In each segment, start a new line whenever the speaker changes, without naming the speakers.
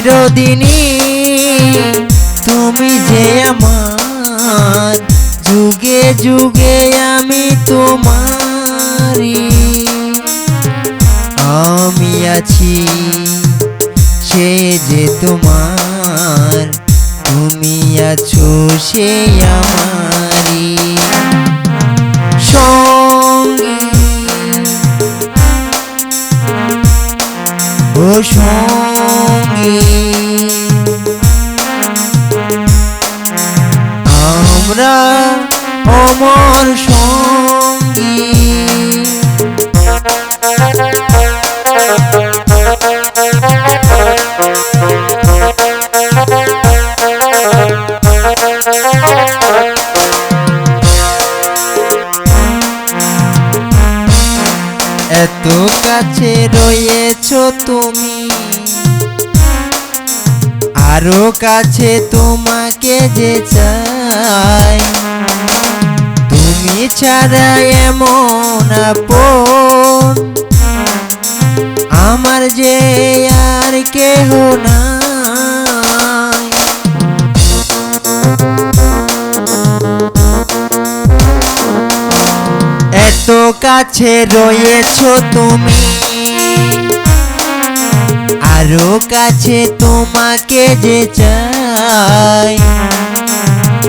দিনী তুমি যে আমার। যুগে যুগে আমি তোমারি আমি আছি সে যে তোমার। তুমি আছো সে আমারি সঙ্গী ও সঙ্গী আমরা অমর সঙ্গী। এত কাছে রয়েছ তুমি। আরও কাছে তোমাকে যে চাই, তুমি ছাড়া এমন আপন। আমার যে আর কেহ না এত কাছে রয়েছ তুমি। কাছে তোমাকে যে চাই।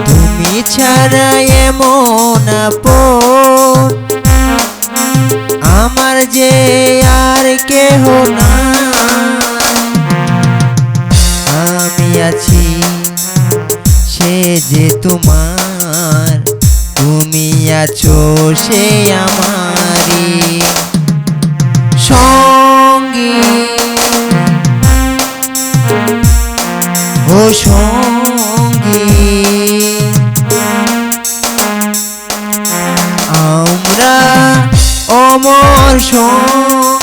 তুমি ছাড়া এমন আমার যে আর কেহ না আমি আছি, সে যে তোমার। তুমি আছো, সে আমারি ও সঙ্গী। আমরা অমর সঙ্গী।